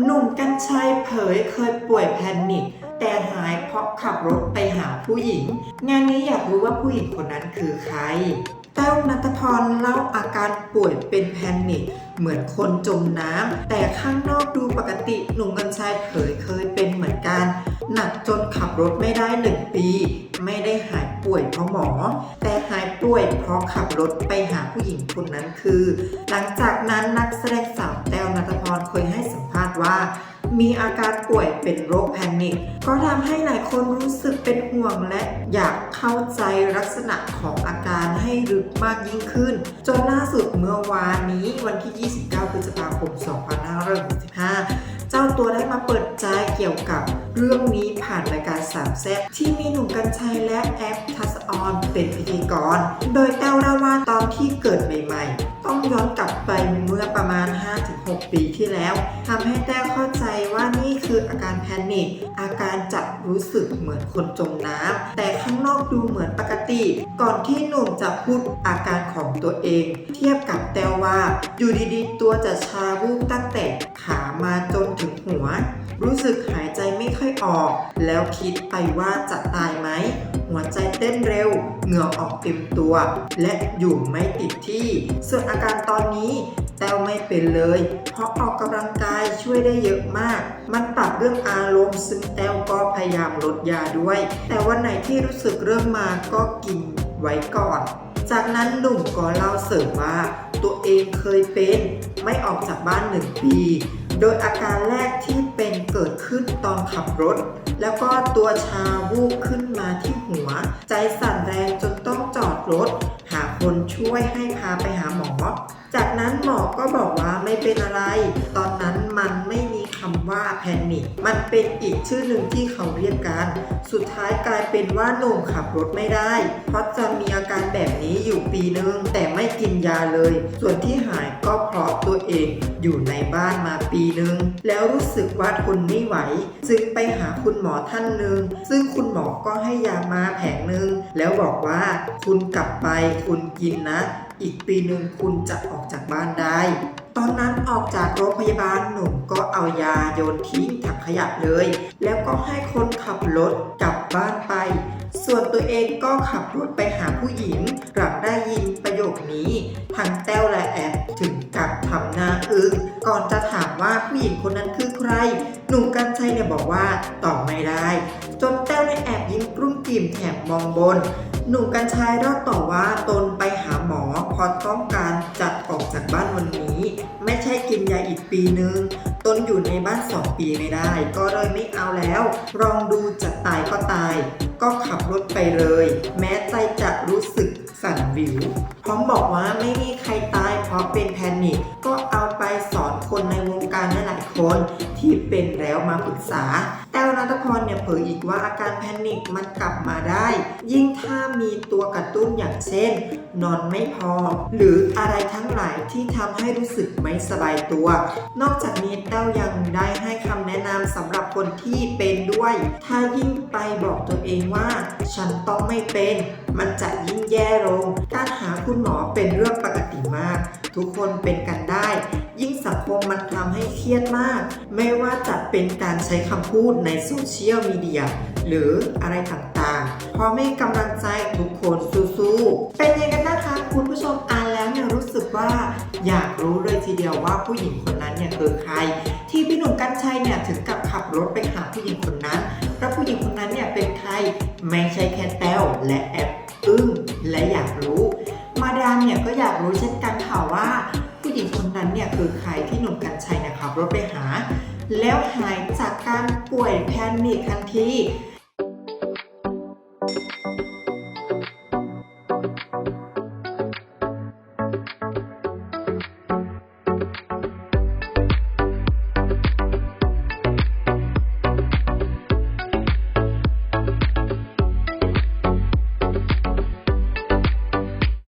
หนุ่มกัญชัยเผยเคยป่วยแพนิคแต่หายเพราะขับรถไปหาผู้หญิง งานนี้อยากรู้ว่าผู้หญิงคนนั้นคือใคร แต้วนัทพรเล่าอาการป่วยเป็นแพนิคเหมือนคนจมน้ำ แต่ข้างนอกดูปกติหนุ่มกัญชัยเผยเคยเป็นเหมือนกัน หนักจนขับรถไม่ได้หนึ่งปี ไม่ได้หายป่วยเพราะหมอ แต่หายป่วยเพราะขับรถไปหาผู้หญิงคนนั้นคือ หลังจากนั้นนักแสดงสาวแต้วนัทพรเคยให้สัมภาษณ์ว่า มีอาการป่วยเป็นโรคแพนิคก็ทำให้หลายคนรู้สึกเป็นห่วงและอยากเข้าใจลักษณะของอาการให้ลึกมากยิ่งขึ้น จนล่าสุดเมื่อวานนี้วันที่ 29 พฤษภาคม 2565 เจ้าตัวได้มาเปิดใจเกี่ยวกับเรื่องนี้ผ่านรายการสามแซ่บที่มีหนุ่มกัญชัยและแอปทัสออนเป็นพิธีกร โดยแต้วเล่าว่าตอนที่เกิดใหม่ ๆ ต้องย้อนกลับไปเมื่อประมาณ 6 ปีที่แล้วทำให้แต้เข้าใจว่านี่คืออาการแพนิคอาการจะรู้สึกเหมือนคนจมน้ำแต่ข้างนอกดูเหมือนปกติ ก่อนที่หนุ่มจะพูดอาการของตัวเอง เทียบกับแต้วว่า อยู่ดีๆ ตัวจะชาวูบตั้งแต่ขามาจนถึงหัวรู้สึกหายใจไม่ค่อยออก แล้วคิดไปว่าจะตายไหม หัวใจเต้นเร็ว เหงื่อออกเต็มตัว และอยู่ไม่ติดที่ ส่วนอาการตอนนี้แต้วไม่เป็นเลย เพราะออกกำลังกายช่วยได้เยอะมาก มันปรับเรื่องอารมณ์ซึ่งแต้วก็พยายามลดยาด้วย แต่วันไหนที่รู้สึกเริ่มมาก็กินไว้ก่อน จากนั้นหนุ่มก็เล่าเสริมว่า ตัวเองเคยเป็น ไม่ออกจากบ้านหนึ่งปี โดยอาการแรกที่เป็นเกิดขึ้นตอนขับรถ แล้วก็ตัวชาวูบขึ้นมาที่หัว ใจสั่นแรงจนต้องจอดรถ หาคนช่วยให้พาไปหาหมอ จากนั้นหมอก็บอกว่าไม่เป็นอะไร ตอนนั้นำว่าแพนิคมันเป็นอีกชื่อหนึ่งที่เขาเรียกกัน สุดท้ายกลายเป็นว่าหนุ่มขับรถไม่ได้ เพราะจะมีอาการแบบนี้อยู่ปีนึง แต่ไม่กินยาเลย ส่วนที่หายก็เพราะตัวเองอยู่ในบ้านมาปีนึง แล้วรู้สึกว่าทนไม่ไหว จึงไปหาคุณหมอท่านหนึ่งซึ่งคุณหมอก็ให้ยามาแผงหนึ่งแล้วบอกว่าคุณกลับไปคุณกินนะ อีกปีหนึ่งคุณจะออกจากบ้านได้ ตอนนั้นออกจากโรงพยาบาลหนุ่มก็เอายาโยนทิ้งถังขยะเลย แล้วก็ให้คนขับรถกลับบ้านไป ส่วนตัวเองก็ขับรถไปหาผู้หญิงหลังได้ยินประโยคนี้ทั้งแต้วและแอบถึงกับทำหน้าอึ้งก่อนจะถามว่าผู้หญิงคนนั้นคือใคร หนุ่มกัญชัยเนี่ยบอกว่าตอบไม่ได้ จนแต้วได้แอบยิ้มกลุ้มกิ่มแถมมองบน หนุ่มกัญชัยเล่าต่อว่าตนไปหาหมอเพราะต้องการจัด ออกจากบ้านวันนี้ ไม่ใช่กินยาอีกปีนึงตนอยู่ในบ้านสองปีไม่ได้ ก็เลยไม่เอาแล้ว ลองดูจะตายก็ตาย ก็ขับรถไปเลย แม้ใจจะรู้สึกสั่นวิว พร้อมบอกว่าไม่มีใครตายเพราะเป็นแพนิคก็เอาไปสอนคนในวงการหลายคนที่เป็นแล้วมาปรึกษา นัทพรเนี่ยเผยอีกว่าอาการแพนิคมันกลับมาได้ ยิ่งถ้ามีตัวกระตุ้นอย่างเช่น นอนไม่พอ หรืออะไรทั้งหลายที่ทำให้รู้สึกไม่สบายตัว นอกจากนี้แต้วยังได้ให้คำแนะนำสำหรับคนที่เป็นด้วย ถ้ายิ่งไปบอกตัวเองว่า ฉันต้องไม่เป็น มันจะยิ่งแย่ลง การหาคุณหมอเป็นเรื่องปกติมาก ทุกคนเป็นกันได้ ยิ่งสังคมมันทำให้เครียดมาก ไม่ว่าจะเป็นการใช้คำพูดในโซเชียลมีเดียหรืออะไรต่างๆพอไม่กำลังใจทุกคนสู้ๆเป็นยังไงกันนะคะคุณผู้ชมอ่านแล้วเนี่ยรู้สึกว่าอยากรู้เลยทีเดียวว่าผู้หญิงคนนั้นเนี่ยคือใคร ที่พี่หนุ่มกัญชัยเนี่ยถึงกับขับรถไปหาผู้หญิงคนนั้นแล้วผู้หญิงคนนั้นเนี่ยเป็นใครไม่ใช่แค่ พี่หนุ่มกัญชัยเนี่ยขับรถไปหา แล้วหายจากการป่วยแพนิคทันที